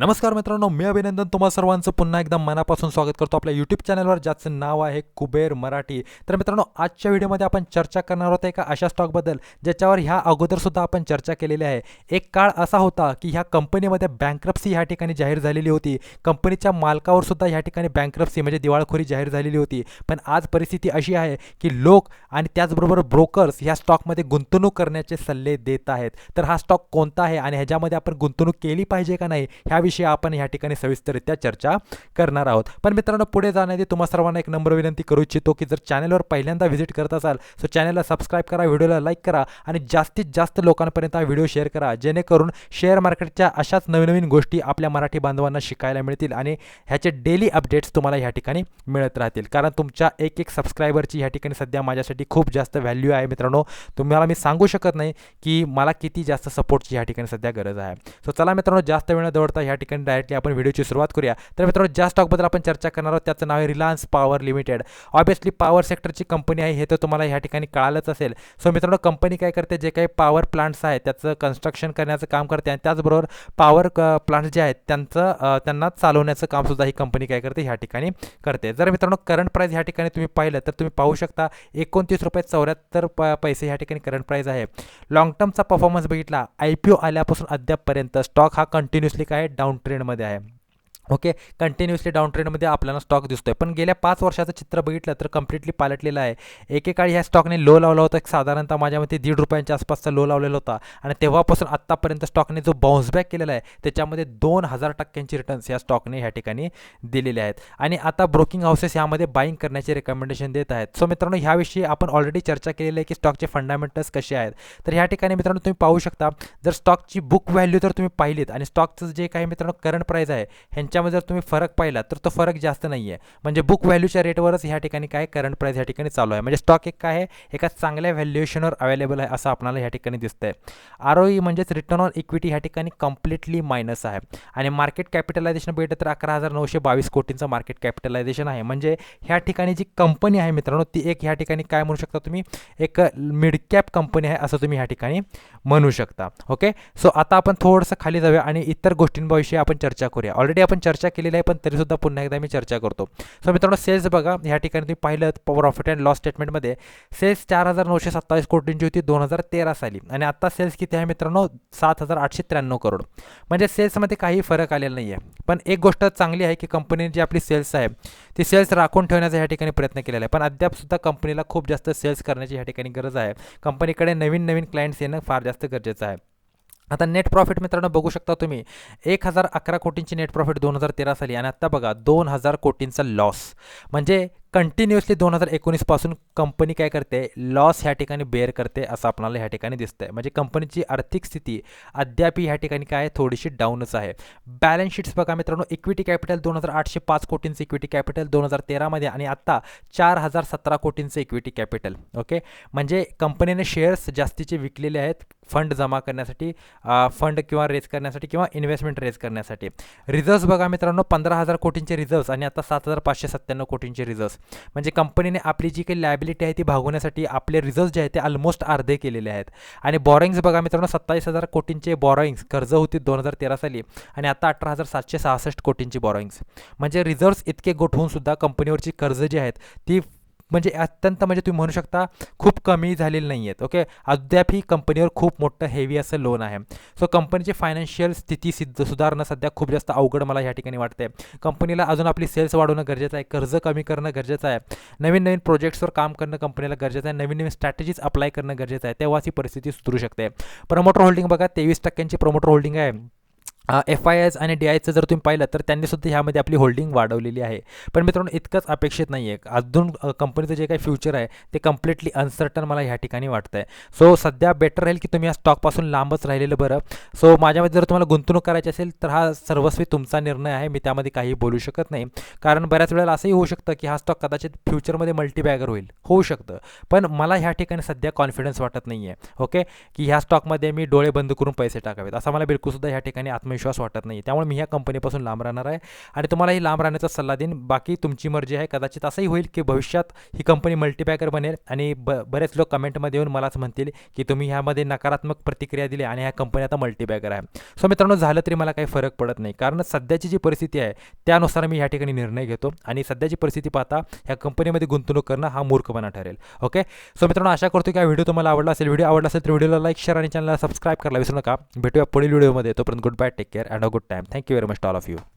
नमस्कार मित्रांनो मी अभिनंदन तुम्हा सर्वांचं. पुन्हा एकदा मनापासून स्वागत करतो आपल्या यूट्यूब चॅनलवर ज्याचं नाव आहे कुबेर मराठी. तर मित्रांनो आजच्या व्हिडिओमध्ये आपण चर्चा करणार आहोत एका अशा स्टॉकबद्दल ज्याच्यावर ह्या अगोदरसुद्धा आपण चर्चा केलेली आहे. एक काळ असा होता की ह्या कंपनीमध्ये बँक्रप्सी ह्या ठिकाणी जाहीर झालेली होती. कंपनीच्या मालकावर सुद्धा ह्या ठिकाणी बँक्रप्सी म्हणजे दिवाळखोरी जाहीर झालेली होती. पण आज परिस्थिती अशी आहे की लोक आणि त्याचबरोबर ब्रोकर्स ह्या स्टॉकमध्ये गुंतवणूक करण्याचे सल्ले देत आहेत. तर हा स्टॉक कोणता आहे आणि ह्याच्यामध्ये आपण गुंतवणूक केली पाहिजे का नाही ह्या याविषयी आपण ह्या ठिकाणी सविस्तररित्या चर्चा करणार आहोत. पण मित्रांनो पुढे जाण्याआधी तुम्हा सर्वांना एक नंबर विनंती करू इच्छितो की जर चॅनलवर पहिल्यांदा व्हिजिट करत असाल सो चॅनलला सबस्क्राईब करा व्हिडिओला लाईक करा आणि जास्तीत जास्त लोकांपर्यंत हा व्हिडिओ शेअर करा जेणेकरून शेअर मार्केटच्या अशाच नवीन नवीन गोष्टी आपल्या मराठी बांधवांना शिकायला मिळतील आणि ह्याचे डेली अपडेट्स तुम्हाला ह्या ठिकाणी मिळत राहतील. कारण तुमच्या एक एक सबस्क्रायबरची ह्या ठिकाणी सध्या माझ्यासाठी खूप जास्त व्हॅल्यू आहे मित्रांनो. तुम्हाला मी सांगू शकत नाही की मला किती जास्त सपोर्टची ह्या ठिकाणी सध्या गरज आहे. सो चला मित्रांनो जास्त वेळ दवडता दौडता ह्या ठिकाणी डायरेक्टली आपण व्हिडिओची सुरुवात करूया. तर मित्रांनो ज्या स्टॉकबद्दल आपण चर्चा करणार आहोत त्याचं नाव आहे Reliance Power Limited obviously power सेक्टरची company आहे हे तर तुम्हाला ह्या ठिकाणी कळालंच असेल. सो मित्रांनो कंपनी काय करते? जे काही पॉवर प्लांट्स आहेत त्याचं कन्स्ट्रक्शन करण्याचं काम करते आणि त्याचबरोबर पॉवर प्लांट्स जे आहेत त्यांचं त्यांना चालवण्याचं कामसुद्धा ही कंपनी काय करते? ह्या ठिकाणी करते. जर मित्रांनो करंट प्राईस ह्या ठिकाणी तुम्ही पाहिलं तर तुम्ही पाहू शकता एकोणतीस रुपये चौऱ्याहत्तर प पैसे ह्या ठिकाणी करंट प्राईस आहे. लॉंग टर्मचा परफॉर्मन्स बघितला आय पी ओ आल्यापासून अद्यापपर्यंत स्टॉक हा कंटिन्युअसली काय डाऊन ट्रेंडमध्ये आहे. ओके? कंटिन्युअसली डाऊन ट्रेंडमध्ये आपल्याला स्टॉक दिसतोय. पण गेल्या पाच वर्षाचं चित्र बघितलं तर कम्प्लिटली पालटलेलं आहे. एकेकाळी ह्या स्टॉकने लो लावला होता. एक साधारणतः माझ्या मते दीड रुपयांच्या आसपासचा लो लावलेला होता. आणि तेव्हापासून आत्तापर्यंत स्टॉकने जो बाउन्स बॅक केलेला आहे त्याच्यामध्ये दोन हजार टक्क्यांची रिटर्न्स या स्टॉकने ह्या ठिकाणी दिलेले आहेत. आणि आता ब्रोकिंग हाऊसेस यामध्ये बाईंग करण्याचे रेकमेंडेशन देत आहेत. सो मित्रांनो ह्याविषयी आपण ऑलरेडी चर्चा केलेली आहे की स्टॉकचे फंडामेंटल्स कसे आहेत. तर ह्या ठिकाणी मित्रांनो तुम्ही पाहू शकता जर स्टॉकची बुक व्हॅल्यू तर तुम्ही पाहिलीत आणि स्टॉकचं जे काही मित्रांनो करंट प्राईस आहे ह्यांच्या याच्यामध्ये जर तुम्ही फरक पाहिला तर तो फरक जास्त नाही आहे म्हणजे बुक व्हॅल्यूच्या रेटवरच ह्या ठिकाणी काय करंट प्राईस ह्या ठिकाणी चालू आहे. म्हणजे स्टॉक एक काय आहे? एका चांगल्या व्हॅल्युएशनवर अवेलेबल आहे असं आपल्याला ह्या ठिकाणी दिसतं आहे आर ओ ई म्हणजेच रिटर्न ऑन इक्विटी ह्या ठिकाणी कम्प्लिटली मायनस आहे. आणि मार्केट कॅपिटलायझेशन भेटलं तर अकरा हजार नऊशे बावीस कोटींचं मार्केट कॅपिटलायझेशन आहे. म्हणजे ह्या ठिकाणी जी कंपनी आहे मित्रांनो ती एक ह्या ठिकाणी काय म्हणू शकता तुम्ही? एक मिड कॅप कंपनी आहे असं तुम्ही ह्या ठिकाणी म्हणू शकता. ओके सो आता आपण थोडंसं खाली जाऊया आणि इतर गोष्टींविषयी आपण चर्चा करूया. ऑलरेडी आपण चर्चा केलेली आहे पण तरीसुद्धा पुन्हा एकदा मी चर्चा करतो. सो मित्रांनो सेल्स बघा ह्या ठिकाणी तुम्ही पाहिलं प्रॉफिट अँड लॉस स्टेटमेंटमध्ये सेल्स चार हजार नऊशे सत्तावीस कोटींची होती दोन हजार तेरा साली. आणि आत्ता सेल्स किती आहे मित्रांनो? सात हजार आठशे त्र्याण्णव करोड. म्हणजे सेल्समध्ये काही फरक आलेला नाही आहे पण एक गोष्ट चांगली आहे की कंपनीने जी आपली सेल्स आहे ती सेल्स राखून ठेवण्याचा ह्या ठिकाणी प्रयत्न केलेला आहे. पण अद्यापसुद्धा कंपनीला खूप जास्त सेल्स करण्याची ह्या ठिकाणी गरज आहे. कंपनीकडे नवीन नवीन क्लायंट्स येणं फार जास्त गरजेचं आहे. आता नेट प्रॉफिट मित्रांनो बघू शकता तुम्ही. एक हजार अकरा कोटींची नेट प्रॉफिट दोन हजार तेरा साली आणि आत्ता बघा दोन हजार कोटींचा लॉस म्हणजे कंटिन्युअसली दोन हजार एकोणीसपासून कंपनी काय करते? लॉस ह्या ठिकाणी बेअर करते असं आपल्याला ह्या ठिकाणी दिसतं आहे म्हणजे कंपनीची आर्थिक स्थिती अद्याप ह्या ठिकाणी काय आहे? थोडीशी डाऊनच आहे. बॅलन्स शीट्स बघा मित्रांनो इक्विटी कॅपिटल दोन हजार आठशे पाच कोटींचं इक्विटी कॅपिटल दोन हजार तेरामध्ये आणि आत्ता चार हजार सतरा कोटींचं इक्विटी कॅपिटल ओके म्हणजे कंपनीने शेअर्स जास्तीचे विकलेले आहेत फंड जमा करण्यासाठी फंड किंवा रेज करण्यासाठी किंवा इन्व्हेस्टमेंट रेज करण्यासाठी. रिझर्व्स बघा मित्रांनो पंधरा हजार कोटींचे रिझर्व्स आणि आता सात हजार पाचशे सत्त्याण्णव कोटींचे रिझर्व्स म्हणजे कंपनीने आपली जी काही लायबिलिटी आहे ती भागवण्यासाठी आपले रिझर्व्स जे आहेत ते ऑलमोस्ट अर्धे केलेले आहेत. आणि बॉरोईंग्स बघा मित्रांनो सत्तावीस हजार कोटींचे बॉरोईंग्स कर्ज होती दोन हजार तेरा साली आणि आता अठरा हजार सातशे सहासष्ट कोटींची बॉरोईंग्स म्हणजे रिझर्व्स इतके गोठवून सुद्धा कंपनीवरची कर्ज जी आहेत ती म्हणजे अत्यंत म्हणजे तुम्ही म्हणू शकता खूप कमी झालेले नाही आहेत ओके अद्याप ही कंपनीवर खूप मोठं हेवी असं लोन आहे. सो कंपनीची फायनान्शियल स्थिती सिद्ध सुधारणं सध्या खूप जास्त अवघड मला ह्या ठिकाणी वाटते कंपनीला अजून आपली सेल्स वाढवणं गरजेचं आहे कर्ज कमी करणं गरजेचं आहे. नवीन नवीन प्रोजेक्ट्सवर काम करणं कंपनीला गरजेचं आहे. नवीन नवीन स्ट्रॅटेजीज अप्लाय करणं गरजेचं आहे. तेव्हाच ही परिस्थिती सुधरू शकते. प्रमोटर होल्डिंग बघा तेवीस टक्क्यांची प्रमोटर होल्डिंग आहे. एफ आय एस आणि डी आयचं जर तुम्ही पाहिलं तर त्यांनी सुद्धा ह्यामध्ये आपली होल्डिंग वाढवलेली आहे. पण मित्रांनो इतकंच अपेक्षित नाही आहे. अजून कंपनीचं जे काही फ्युचर आहे ते कम्प्लिटली अनसर्टन मला ह्या ठिकाणी वाटतं आहे सो सध्या बेटर राहील की तुम्ही या स्टॉकपासून लांबच राहिलेलं बरं. सो माझ्यामध्ये जर तुम्हाला गुंतवणूक करायची असेल तर हा सर्वस्वी तुमचा निर्णय आहे. मी त्यामध्ये काही बोलू शकत नाही. कारण बऱ्याच वेळेला असंही होऊ शकतं की हा स्टॉक कदाचित फ्युचरमध्ये मल्टीबॅगर होईल. होऊ शकतं. पण मला ह्या ठिकाणी सध्या कॉन्फिडन्स वाटत नाही आहे ओके की ह्या स्टॉकमध्ये मी डोळे बंद करून पैसे टाकावेत. असा मला बिलकुलसुद्धा ह्या ठिकाणी आत्म आत्मविश्वास वाटत नाही त्यामुळे मी ह्या कंपनीपासून लांब राहणार आहे. आणि तुम्हालाही लांब राहण्याचा सल्ला देईन. बाकी तुमची मर्जी आहे. कदाचित असंही होईल की भविष्यात ही कंपनी मल्टीपॅकर बनेल आणि ब बरेच लोक कमेंटमध्ये येऊन मलाच म्हणतील की तुम्ही ह्यामध्ये नकारात्मक प्रतिक्रिया दिली आणि ह्या कंपनी आता मल्टीपॅकर आहे. सो मित्रांनो झालं तरी मला काही फरक पडत नाही. कारण सध्याची जी परिस्थिती आहे त्यानुसार मी ह्या ठिकाणी निर्णय घेतो. आणि सध्याची परिस्थिती पाहता ह्या कंपनीमध्ये गुंतवणूक करणं हा मूर्खपणा ठरेल. ओके सो मित्रांनो आशा करतो की हा व्हिडिओ तुम्हाला आवडला असेल. व्हिडिओ आवडला असेल तर व्हिडिओला लाईक शेअर आणि चॅनलला सबस्क्राईब करायला विसरू नका. भेटूया पुढील व्हिडिओमध्ये. तोपर्यंत good bye Take care and a good time. Thank you very much to all of you.